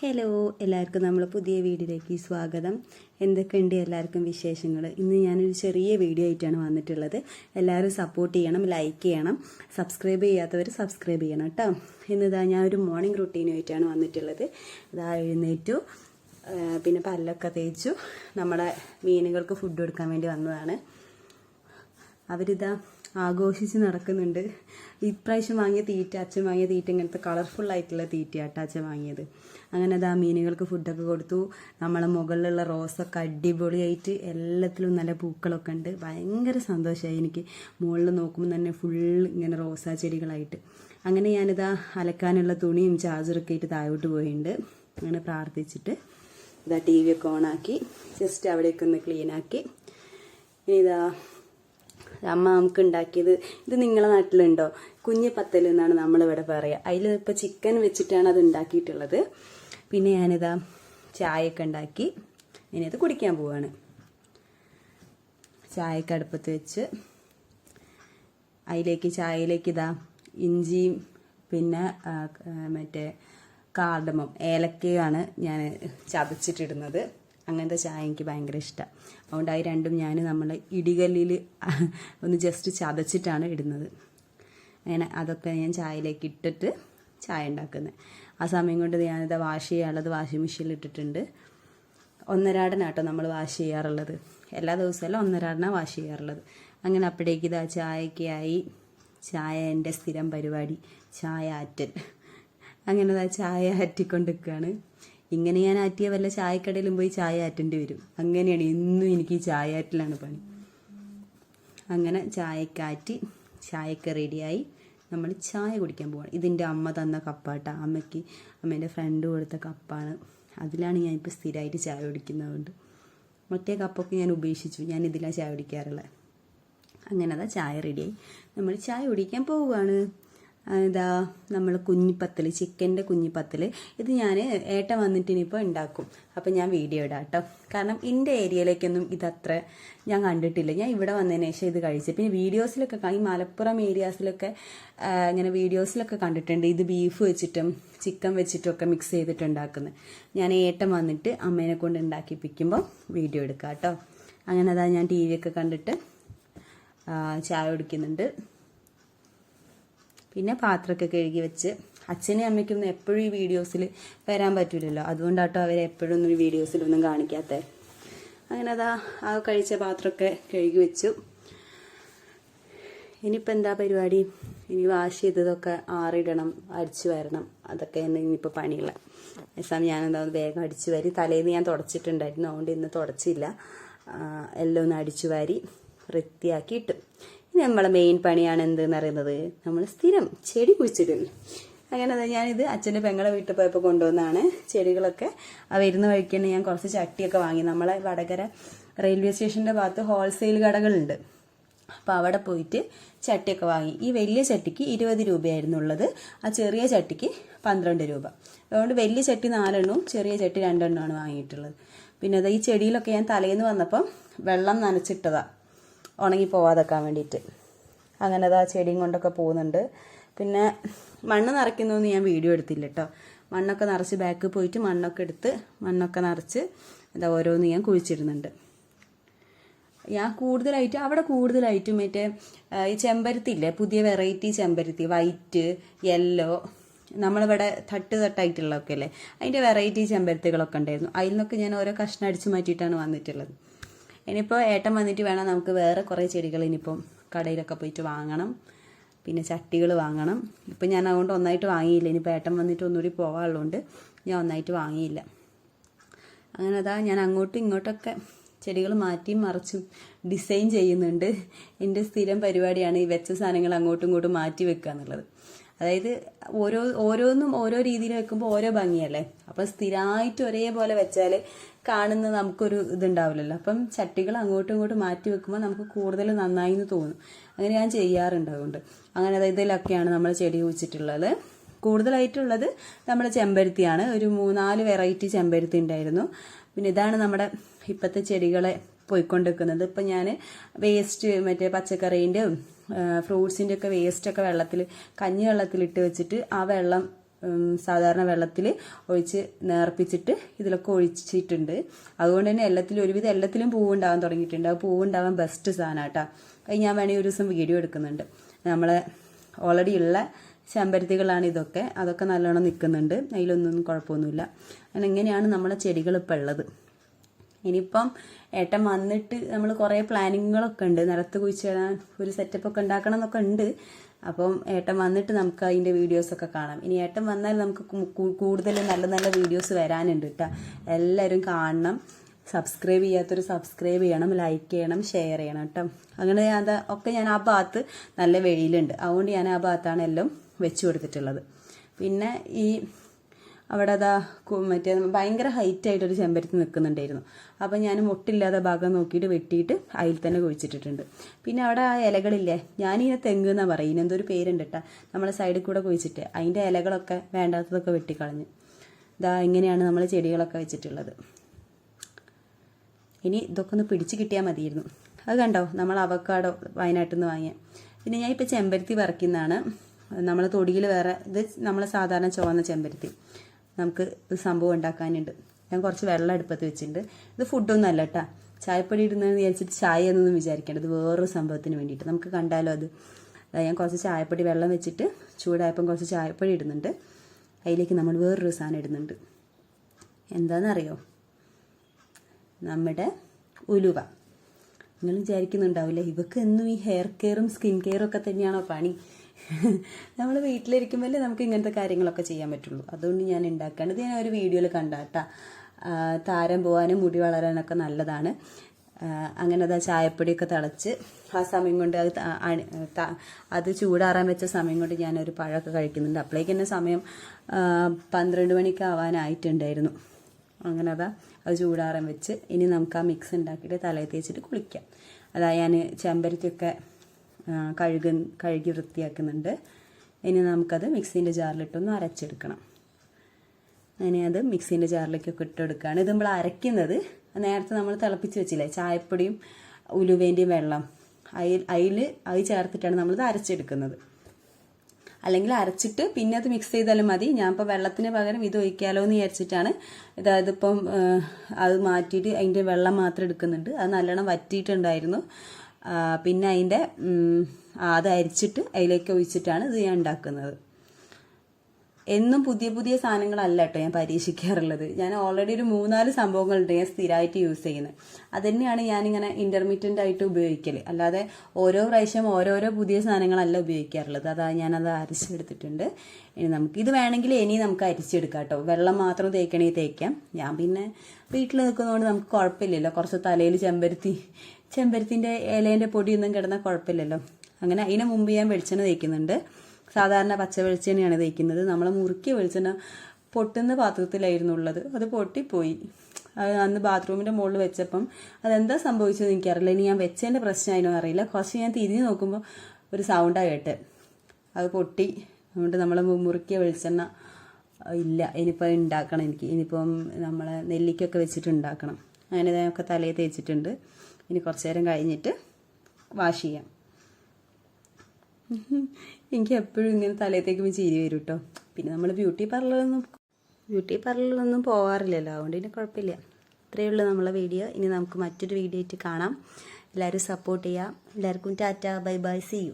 Hello എല്ലാവർക്കും നമ്മൾ പുതിയ വീഡിയോയിലേക്ക് സ്വാഗതം. എന്തൊക്കെയുണ്ട് എല്ലാവർക്കും വിശേഷങ്ങൾ? ഇന്ന് ഞാനൊരു ചെറിയ വീഡിയോ ആയിട്ടാണ് വന്നിട്ടുള്ളത്. എല്ലാവരും സപ്പോർട്ട് ചെയ്യണം ലൈക്ക് ചെയ്യണം. സബ്സ്ക്രൈബ് ചെയ്യാത്തവർ സബ്സ്ക്രൈബ് ചെയ്യണം കേട്ടോ ഇന്നിതാ ഞാൻ ഒരു മോർണിംഗ് റുട്ടീനുമായിട്ടാണ് വന്നിട്ടുള്ളത്. ഇതാ എഴുന്നേറ്റു. പിന്നെ പല്ലൊക്കെ തേച്ചു. നമ്മളെ മീനുകൾക്ക് ഫുഡ് കൊടുക്കാൻ വേണ്ടി വന്നതാണ്. അവരിതാ ആഘോഷിച്ച് നടക്കുന്നുണ്ട്. ഇപ്രാവശ്യം വാങ്ങിയ തീറ്റ അച്ഛൻ വാങ്ങിയ തീറ്റ ഇങ്ങനത്തെ കളർഫുൾ ആയിട്ടുള്ള തീറ്റയാട്ടോ അച്ഛൻ വാങ്ങിയത്. അങ്ങനെ അത് ആ മീനുകൾക്ക് ഫുഡൊക്കെ കൊടുത്തു. നമ്മളെ മുകളിലുള്ള റോസൊക്കെ അടിപൊളിയായിട്ട് എല്ലാത്തിലും നല്ല പൂക്കളൊക്കെ ഉണ്ട്. ഭയങ്കര സന്തോഷമായി എനിക്ക്. മുകളിൽ നോക്കുമ്പോൾ തന്നെ ഫുൾ ഇങ്ങനെ റോസാ ചെടികളായിട്ട്. അങ്ങനെ ഞാനിതാ അലക്കാനുള്ള തുണിയും ചാർജറൊക്കെ ആയിട്ട് താഴോട്ട് പോയിട്ടുണ്ട് അങ്ങനെ പ്രാർത്ഥിച്ചിട്ട് ഇതാ ടി വി ഒക്കെ ഓണാക്കി ജസ്റ്റ് അവിടെയൊക്കെ ഒന്ന് ക്ലീനാക്കി ഇനി ഇതാ അമ്മ നമുക്ക് ഉണ്ടാക്കിയത് ഇത് നിങ്ങളെ നാട്ടിലുണ്ടോ? കുഞ്ഞു പത്തൽ എന്നാണ് നമ്മളിവിടെ പറയുക അതിൽ ഇപ്പോൾ ചിക്കൻ വെച്ചിട്ടാണ് അത് ഉണ്ടാക്കിയിട്ടുള്ളത്. പിന്നെ ഞാനിതാ ചായയൊക്കെ ഉണ്ടാക്കി. ഇനി അത് കുടിക്കാൻ പോവാണ്. ചായയൊക്കെ അടുപ്പത്ത് വെച്ച് അതിലേക്ക് ചായയിലേക്ക് ഇതാ ഇഞ്ചിയും പിന്നെ മറ്റേ കാർഡമം ഏലക്കയാണ് ഞാൻ ചതച്ചിട്ടിടുന്നത്. അങ്ങനത്തെ ചായ എനിക്ക് ഭയങ്കര ഇഷ്ടമാണ് അതുകൊണ്ട് അത് രണ്ടും ഞാൻ നമ്മൾ ഇടികല്ലിൽ ഒന്ന് ജസ്റ്റ് ചതച്ചിട്ടാണ് ഇടുന്നത്. അങ്ങനെ അതൊക്കെ ഞാൻ ചായയിലേക്ക് ഇട്ടിട്ട് ചായ ഉണ്ടാക്കുന്നത് ആ സമയം കൊണ്ട് ഞാനിത് വാഷ് ചെയ്യാനുള്ളത് വാഷിംഗ് മെഷീനിൽ ഇട്ടിട്ടുണ്ട്. ഒന്നരാടനാട്ടോ നമ്മൾ വാഷ് ചെയ്യാറുള്ളത്. എല്ലാ ദിവസമല്ല ഒന്നരാടനാണ് വാഷ് ചെയ്യാറുള്ളത്. അങ്ങനെ അപ്പോഴേക്ക് ഇതാ ചായക്കായി ചായ എന്റെ സ്ഥിരം പരിപാടി ചായ ആറ്റൽ. അങ്ങനെ ചായ ആറ്റിക്കൊണ്ടിരിക്കുകയാണ് ഇങ്ങനെ ഞാൻ ആറ്റിയ വല്ല ചായക്കടയിലും പോയി ചായ ആറ്റേണ്ടി വരും. അങ്ങനെയാണ് ഇന്നും എനിക്ക് ഈ ചായ ആറ്റിലാണ് പണി. അങ്ങനെ ചായക്കാറ്റി ചായക്ക് റെഡിയായി നമ്മൾ ചായ കുടിക്കാൻ പോവാണ്. ഇതിന്റെ അമ്മ തന്ന കപ്പാട്ട. അമ്മയ്ക്ക് അമ്മേന്റെ ഫ്രണ്ട് കൊടുത്ത കപ്പാണ്. അതിലാണ് ഞാൻ ഞാനിപ്പോൾ സ്ഥിരമായിട്ട് ചായ കുടിക്കുന്നതുകൊണ്ട്. മറ്റേ കപ്പൊക്കെ ഞാൻ ഉപേക്ഷിച്ചു. ഞാൻ ഇതിലാണ് ചായ കുടിക്കാറുള്ളത് അങ്ങനെ അതാ ചായ റെഡിയായി നമ്മൾ ചായ കുടിക്കാൻ പോവുകയാണ് ഇതാ നമ്മൾ കുഞ്ഞിപ്പത്തൽ ചിക്കന്റെ കുഞ്ഞിപ്പത്തൽ ഇത് ഞാൻ ഏട്ടൻ വന്നിട്ട് ഇനിയിപ്പോൾ ഉണ്ടാക്കും അപ്പം ഞാൻ വീഡിയോ ഇടാം കേട്ടോ. കാരണം എന്റെ ഏരിയയിലേക്കൊന്നും ഇതത്ര ഞാൻ കണ്ടിട്ടില്ല. ഞാൻ ഇവിടെ വന്നതിന് ശേഷം ഇത് കഴിച്ചു. പിന്നെ വീഡിയോസിലൊക്കെ ഈ മലപ്പുറം ഏരിയാസിലൊക്കെ ഇങ്ങനെ വീഡിയോസിലൊക്കെ കണ്ടിട്ടുണ്ട്. ഇത് ബീഫ് വെച്ചിട്ടും ചിക്കൻ വെച്ചിട്ടൊക്കെ മിക്സ് ചെയ്തിട്ട് ഉണ്ടാക്കുന്നത് ഞാൻ ഏട്ടൻ വന്നിട്ട് അമ്മേനെ കൊണ്ട് ഉണ്ടാക്കിപ്പിക്കുമ്പോൾ വീഡിയോ എടുക്കാം കേട്ടോ. അങ്ങനെ അതാ ഞാൻ ടി വി ഒക്കെ കണ്ടിട്ട് ചായ കുടിക്കുന്നുണ്ട്. പിന്നെ പാത്രമൊക്കെ കഴുകി വെച്ച് അച്ഛനും അമ്മയ്ക്കൊന്നും എപ്പോഴും ഈ വീഡിയോസിൽ വരാൻ പറ്റില്ലല്ലോ അതുകൊണ്ടാട്ടോ അവരെ എപ്പോഴും ഒന്നും ഈ വീഡിയോസിലൊന്നും കാണിക്കാത്തത് അങ്ങനെ അതാ ആ കഴിച്ച പാത്രമൊക്കെ കഴുകി വെച്ചു. ഇനിയിപ്പോൾ എന്താ പരിപാടി? ഇനി വാഷ് ചെയ്തതൊക്കെ ആറിടണം അടിച്ചു വരണം. അതൊക്കെ തന്നെ ഇനിയിപ്പോൾ പണിയുള്ള സമയം ഞാനെന്താ ഒന്ന് വേഗം അടിച്ചു വാരി. തലേന്ന് ഞാൻ തുടച്ചിട്ടുണ്ടായിരുന്നു. അതുകൊണ്ട് ഇന്ന് തുടച്ചില്ല. എല്ലാം ഒന്ന് അടിച്ചു വാരി വൃത്തിയാക്കി ഇട്ടു നമ്മളെ മെയിൻ പണിയാണ് എന്തെന്ന് അറിയുന്നത്? നമ്മൾ സ്ഥിരം ചെടി കുഴിച്ചിടുന്നു അങ്ങനെ ഞാനിത് അച്ഛന്റെ പെങ്ങളെ വീട്ടിൽ പോയപ്പോൾ കൊണ്ടുവന്നാണ് ചെടികളൊക്കെ. ആ വരുന്ന വഴിക്ക് തന്നെ ഞാൻ കുറച്ച് ചട്ടിയൊക്കെ വാങ്ങി. നമ്മളെ വടകര റെയിൽവേ സ്റ്റേഷന്റെ ഭാഗത്ത് ഹോൾസെയിൽ കടകളുണ്ട്. അപ്പോൾ അവിടെ പോയിട്ട് ചട്ടിയൊക്കെ വാങ്ങി. ഈ വലിയ ചട്ടിക്ക് ഇരുപത് രൂപയായിരുന്നു ഉള്ളത്. ആ ചെറിയ ചട്ടിക്ക് പന്ത്രണ്ട് രൂപ. അതുകൊണ്ട് വലിയ ചട്ടി നാലെണ്ണവും ചെറിയ ചട്ടി രണ്ടെണ്ണമാണ് വാങ്ങിയിട്ടുള്ളത്. പിന്നെ അത് ഈ ചെടിയിലൊക്കെ ഞാൻ തലേന്ന് വന്നപ്പം വെള്ളം നനച്ചിട്ടതാ. ഉണങ്ങി പോവാതെക്കാൻ വേണ്ടിയിട്ട്. അങ്ങനെ അതാ ചെടിയും കൊണ്ടൊക്കെ പോകുന്നുണ്ട്. പിന്നെ മണ്ണ് നിറയ്ക്കുന്നതൊന്നും ഞാൻ വീഡിയോ എടുത്തില്ല കേട്ടോ മണ്ണൊക്കെ നിറച്ച് ബാക്കിൽ പോയിട്ട് മണ്ണൊക്കെ എടുത്ത് മണ്ണൊക്കെ നിറച്ച് എന്താ ഓരോന്ന് ഞാൻ കുഴിച്ചിടുന്നുണ്ട്. ഞാൻ കൂടുതലായിട്ട് അവിടെ കൂടുതലായിട്ടും മറ്റേ ഈ ചെമ്പരത്തി ഇല്ലേ പുതിയ വെറൈറ്റി ചെമ്പരത്തി വൈറ്റ് യെല്ലോ നമ്മളിവിടെ തട്ട് തട്ടായിട്ടുള്ളതൊക്കെ അല്ലേ അതിന്റെ വെറൈറ്റി ചെമ്പരത്തികളൊക്കെ ഉണ്ടായിരുന്നു. അതിൽ നിന്നൊക്കെ ഞാൻ ഓരോ കഷ്ണം അടിച്ചു മാറ്റിയിട്ടാണ് വന്നിട്ടുള്ളത്. ഇനിയിപ്പോൾ ഏട്ടൻ വന്നിട്ട് വേണം നമുക്ക് വേറെ കുറേ ചെടികൾ ഇനിയിപ്പം കടയിലൊക്കെ പോയിട്ട് വാങ്ങണം. പിന്നെ ചട്ടികൾ വാങ്ങണം. ഇപ്പം ഞാൻ അതുകൊണ്ട് ഒന്നായിട്ട് വാങ്ങിയില്ല. ഇനിയിപ്പോൾ ഏട്ടൻ വന്നിട്ട് ഒന്നുകൂടി പോകാനുള്ളതുകൊണ്ട് ഞാൻ ഒന്നായിട്ട് വാങ്ങിയില്ല. അങ്ങനെ അതാ ഞാൻ അങ്ങോട്ടും ഇങ്ങോട്ടൊക്കെ ചെടികൾ മാറ്റിയും മറിച്ചും ഡിസൈൻ ചെയ്യുന്നുണ്ട്. എന്റെ സ്ഥിരം പരിപാടിയാണ് ഈ വെച്ച സാധനങ്ങൾ അങ്ങോട്ടും ഇങ്ങോട്ടും മാറ്റി വെക്കുക എന്നുള്ളത്. അതായത് ഓരോ ഓരോന്നും ഓരോ രീതിയിൽ വെക്കുമ്പോൾ ഓരോ ഭംഗിയല്ലേ? അപ്പം സ്ഥിരമായിട്ട് ഒരേപോലെ വെച്ചാൽ കാണുന്ന നമുക്കൊരു ഇതുണ്ടാവില്ലല്ലോ. അപ്പം ചട്ടികൾ അങ്ങോട്ടും ഇങ്ങോട്ടും മാറ്റി വെക്കുമ്പോൾ നമുക്ക് കൂടുതൽ നന്നായി എന്ന് തോന്നും. അങ്ങനെ ഞാൻ ചെയ്യാറുണ്ട് അതുകൊണ്ട്. അങ്ങനെ അതായത് ഇതിലൊക്കെയാണ് നമ്മൾ ചെടി കുഴിച്ചിട്ടുള്ളത്. കൂടുതലായിട്ടുള്ളത് നമ്മുടെ ചെമ്പരത്തിയാണ്. ഒരു മൂന്നാൽ വെറൈറ്റി ചെമ്പരത്തി ഉണ്ടായിരുന്നു. പിന്നെ ഇതാണ് നമ്മുടെ ഇപ്പോഴത്തെ ചെടികളെ പോയിക്കൊണ്ടിരിക്കുന്നത്. ഇപ്പം ഞാൻ വേസ്റ്റ് മറ്റേ പച്ചക്കറീന്റെയും ഫ്രൂട്ട്സിന്റെ ഒക്കെ വേസ്റ്റൊക്കെ വെള്ളത്തിൽ കഞ്ഞി വെള്ളത്തിൽ ഇട്ട് വെച്ചിട്ട് ആ വെള്ളം സാധാരണ വെള്ളത്തിൽ ഒഴിച്ച് നേർപ്പിച്ചിട്ട് ഇതിലൊക്കെ ഒഴിച്ചിട്ടുണ്ട്. അതുകൊണ്ട് തന്നെ എല്ലാത്തിലും ഒരുവിധം എല്ലാത്തിലും പൂവുണ്ടാവാൻ തുടങ്ങിയിട്ടുണ്ട്. ആ പൂവുണ്ടാവാൻ ബെസ്റ്റ് സാധനം കേട്ടോ അത് ഞാൻ വേണമെങ്കിൽ ഒരു ദിവസം വീഡിയോ എടുക്കുന്നുണ്ട്. നമ്മളെ ഓൾറെഡി ഉള്ള ചെമ്പരത്തികളാണ് ഇതൊക്കെ. അതൊക്കെ നല്ലോണം നിൽക്കുന്നുണ്ട്. അതിലൊന്നും കുഴപ്പമൊന്നുമില്ല. അങ്ങനെ ഇങ്ങനെയാണ് നമ്മളെ ചെടികൾ ഇപ്പം ഉള്ളത്? ഇനിയിപ്പം ഏട്ടൻ വന്നിട്ട് നമ്മൾ കുറേ പ്ലാനിങ്ങുകളൊക്കെ ഉണ്ട്. നിലത്ത് കുഴിച്ചിടാൻ ഒരു സെറ്റപ്പ് ഒക്കെ ഉണ്ടാക്കണം എന്നൊക്കെ ഉണ്ട്. അപ്പം ഏട്ടൻ വന്നിട്ട് നമുക്ക് അതിന്റെ വീഡിയോസൊക്കെ കാണാം. ഇനി ഏട്ടൻ വന്നാൽ നമുക്ക് കൂടുതൽ നല്ല നല്ല വീഡിയോസ് വരാനുണ്ട് കേട്ടോ എല്ലാവരും കാണണം. സബ്സ്ക്രൈബ് ചെയ്യാത്തൊരു സബ്സ്ക്രൈബ് ചെയ്യണം ലൈക്ക് ചെയ്യണം ഷെയർ ചെയ്യണം കേട്ടോ അങ്ങനെ അത് ഒക്കെ ഞാൻ ആ ഭാഗത്ത് നല്ല വെയിലുണ്ട്. അതുകൊണ്ട് ഞാൻ ആ ഭാഗത്താണ് എല്ലാം വെച്ചു കൊടുത്തിട്ടുള്ളത്. പിന്നെ ഈ അവിടെ അതാ മറ്റേ ഭയങ്കര ഹൈറ്റ് ആയിട്ടൊരു ചെമ്പരത്തി നിൽക്കുന്നുണ്ടായിരുന്നു അപ്പം ഞാൻ മുട്ടില്ലാത്ത ഭാഗം നോക്കിയിട്ട് വെട്ടിയിട്ട് അതിൽ തന്നെ കുഴിച്ചിട്ടിട്ടുണ്ട്. പിന്നെ അവിടെ ആ ഇലകളില്ലേ? ഞാനിങ്ങനെ തെങ്ങ് എന്നാ പറയും എന്തോ ഒരു പേരുണ്ട് കേട്ടോ നമ്മളെ സൈഡിൽ കൂടെ കുഴിച്ചിട്ട്. അതിന്റെ ഇലകളൊക്കെ വേണ്ടാത്തതൊക്കെ വെട്ടിക്കളഞ്ഞ്. ഇതാ ഇങ്ങനെയാണ് നമ്മൾ ചെടികളൊക്കെ വെച്ചിട്ടുള്ളത്. ഇനി ഇതൊക്കെ ഒന്ന് പിടിച്ച് കിട്ടിയാൽ മതിയായിരുന്നു. അത് കണ്ടോ? നമ്മൾ അവക്കാടോ വയനാട്ടിൽ നിന്ന് വാങ്ങിയ. പിന്നെ ഞാൻ ഇപ്പോൾ ചെമ്പരത്തി പറിക്കുന്നതാണ്. നമ്മൾ തൊടിയിൽ വേറെ ഇത് നമ്മൾ സാധാരണ ചുവന്ന ചെമ്പരത്തി. നമുക്ക് സംഭവം ഉണ്ടാക്കാനുണ്ട്. ഞാൻ കുറച്ച് വെള്ളം അടുപ്പത്ത് വെച്ചിട്ടുണ്ട്. ഇത് ഫുഡൊന്നും അല്ല കേട്ടോ ചായപ്പൊടി ഇടുന്നതെന്ന് വിചാരിച്ചിട്ട് ചായ എന്നൊന്നും വിചാരിക്കേണ്ടത് വേറൊരു സംഭവത്തിന് വേണ്ടിയിട്ട്. നമുക്ക് കണ്ടാലോ അത്. ഞാൻ കുറച്ച് ചായപ്പൊടി വെള്ളം വെച്ചിട്ട് ചൂടായപ്പം കുറച്ച് ചായപ്പൊടി ഇടുന്നുണ്ട്. അതിലേക്ക് നമ്മൾ വേറൊരു സാധനം ഇടുന്നുണ്ട്. എന്താണെന്നറിയോ നമ്മുടെ ഉലുവ. നിങ്ങൾ വിചാരിക്കുന്നുണ്ടാവില്ലേ? ഇവക്ക് എന്നും ഈ ഹെയർ കെയറും സ്കിൻ കെയറും ഒക്കെ തന്നെയാണോ പണി? നമ്മൾ വീട്ടിലിരിക്കുമ്പോഴല്ലേ നമുക്ക് ഇങ്ങനത്തെ കാര്യങ്ങളൊക്കെ ചെയ്യാൻ പറ്റുള്ളൂ. അതുകൊണ്ട് ഞാൻ ഉണ്ടാക്കാണ് ഇത് ഞാൻ ഒരു വീഡിയോയിൽ കണ്ടാട്ടാ താരം പോകാനും മുടി വളരാനൊക്കെ നല്ലതാണ്. അങ്ങനെ അതാ ചായപ്പൊടിയൊക്കെ തിളച്ച് ആ സമയം കൊണ്ട് അത് അത് ചൂടാറാൻ വെച്ച സമയം കൊണ്ട് ഞാനൊരു പഴമൊക്കെ കഴിക്കുന്നുണ്ട്. അപ്പോഴേക്ക് തന്നെ സമയം പന്ത്രണ്ട് മണിക്ക് ആവാനായിട്ടുണ്ടായിരുന്നു അങ്ങനെ അതാ അത് ചൂടാറാൻ വെച്ച് ഇനി നമുക്ക് ആ മിക്സ് ഉണ്ടാക്കിയിട്ട് തലയിൽ തേച്ചിട്ട് കുളിക്കാം. അതാ ഞാൻ ചെമ്പരത്തിയൊക്കെ കഴുകി കഴുകി വൃത്തിയാക്കുന്നുണ്ട്. ഇനി നമുക്കത് മിക്സീന്റെ ജാറിലിട്ടൊന്ന് അരച്ചെടുക്കണം. അങ്ങനെ അത് മിക്സീന്റെ ജാറിലേക്കൊക്കെ ഇട്ടെടുക്കുകയാണ്. ഇത് നമ്മൾ അരയ്ക്കുന്നത് നേരത്തെ നമ്മൾ തിളപ്പിച്ച് വെച്ചില്ലേ? ചായപ്പൊടിയും ഉലുവേന്റെയും വെള്ളം. അതിൽ അതിൽ അത് ചേർത്തിട്ടാണ് നമ്മളിത് അരച്ചെടുക്കുന്നത്. അല്ലെങ്കിൽ അരച്ചിട്ട് പിന്നെ അത് മിക്സ് ചെയ്താലും മതി. ഞാൻ ഇപ്പോൾ വെള്ളത്തിന് പകരം ഇത് ഒഴിക്കാലോ എന്ന് വിചാരിച്ചിട്ടാണ്. അതായത് ഇപ്പം അത് മാറ്റിയിട്ട് അതിന്റെ വെള്ളം മാത്രം എടുക്കുന്നുണ്ട്. അത് നല്ലോണം വറ്റിയിട്ടുണ്ടായിരുന്നു. പിന്നെ അതിന്റെ അത് അരിച്ചിട്ട് അതിലേക്ക് ഒഴിച്ചിട്ടാണ് ഇത് ഞാൻ ഉണ്ടാക്കുന്നത്. എന്നും പുതിയ പുതിയ സാധനങ്ങളല്ല കേട്ടോ ഞാൻ പരീക്ഷിക്കാറുള്ളത്. ഞാൻ ഓൾറെഡി ഒരു മൂന്നാൽ സംഭവങ്ങളുണ്ട് ഞാൻ സ്ഥിരമായിട്ട് യൂസ് ചെയ്യുന്നത് അത് തന്നെയാണ് ഞാനിങ്ങനെ ഇന്റർമീഡിയന്റ് ആയിട്ട് ഉപയോഗിക്കൽ അല്ലാതെ ഓരോ പ്രാവശ്യം ഓരോരോ പുതിയ സാധനങ്ങളല്ല ഉപയോഗിക്കാറുള്ളത്. അതാ ഞാനത് അരിച്ചെടുത്തിട്ടുണ്ട്. ഇനി നമുക്ക് ഇത് വേണമെങ്കിൽ ഇനി നമുക്ക് അരിച്ചെടുക്കാം കേട്ടോ. വെള്ളം മാത്രം തേക്കണേ തേക്കാം. ഞാൻ പിന്നെ വീട്ടിൽ നിൽക്കുന്നതുകൊണ്ട് നമുക്ക് കുഴപ്പമില്ലല്ലോ കുറച്ച് തലയിൽ ചെമ്പരത്തി ചെമ്പരത്തിന്റെ ഇലേന്റെ പൊടിയൊന്നും കിടന്നാൽ കുഴപ്പമില്ലല്ലോ അങ്ങനെ അതിന് മുമ്പ് ഞാൻ വെളിച്ചെണ്ണ തേക്കുന്നുണ്ട്. സാധാരണ പച്ച വെളിച്ചെണ്ണയാണ് തേക്കുന്നത്. നമ്മൾ മുറുക്കിയ വെളിച്ചെണ്ണ പൊട്ടുന്ന പാത്രത്തിലായിരുന്നു ഉള്ളത്. അത് പൊട്ടിപ്പോയി. അന്ന് ബാത്റൂമിന്റെ മുകളിൽ വെച്ചപ്പം അതെന്താ സംഭവിച്ചതെന്ന് എനിക്കറിയില്ല. ഇനി ഞാൻ വെച്ചതിന്റെ പ്രശ്നമായിരുന്നു അറിയില്ല. കുറച്ച് ഞാൻ തിരിഞ്ഞ് നോക്കുമ്പോൾ ഒരു സൗണ്ടായി കേട്ട്. അത് പൊട്ടി. അതുകൊണ്ട് നമ്മൾ മുറുക്കിയ വെളിച്ചെണ്ണ ഇല്ല. ഇനിയിപ്പോൾ ഉണ്ടാക്കണം എനിക്ക്. ഇനിയിപ്പം നമ്മളെ നെല്ലിക്കൊക്കെ വെച്ചിട്ട് ഉണ്ടാക്കണം അങ്ങനെ ഒക്കെ തലയിൽ തേച്ചിട്ടുണ്ട്. ഇനി കുറച്ച് നേരം കഴിഞ്ഞിട്ട് വാഷ് ചെയ്യാം. എനിക്ക് എപ്പോഴും ഇങ്ങനെ തലയത്തേക്ക് ചീരി വരും കേട്ടോ പിന്നെ നമ്മൾ ബ്യൂട്ടി പാർലറൊന്നും ബ്യൂട്ടി പാർലറിലൊന്നും പോകാറില്ലല്ലോ അതുകൊണ്ട് പിന്നെ കുഴപ്പമില്ല. ഇത്രയേ ഉള്ളൂ നമ്മളെ വീഡിയോ ഇനി നമുക്ക് മറ്റൊരു വീഡിയോ ആയിട്ട് കാണാം. എല്ലാവരും സപ്പോർട്ട് ചെയ്യാം. എല്ലാവർക്കും tata. Bye bye. See you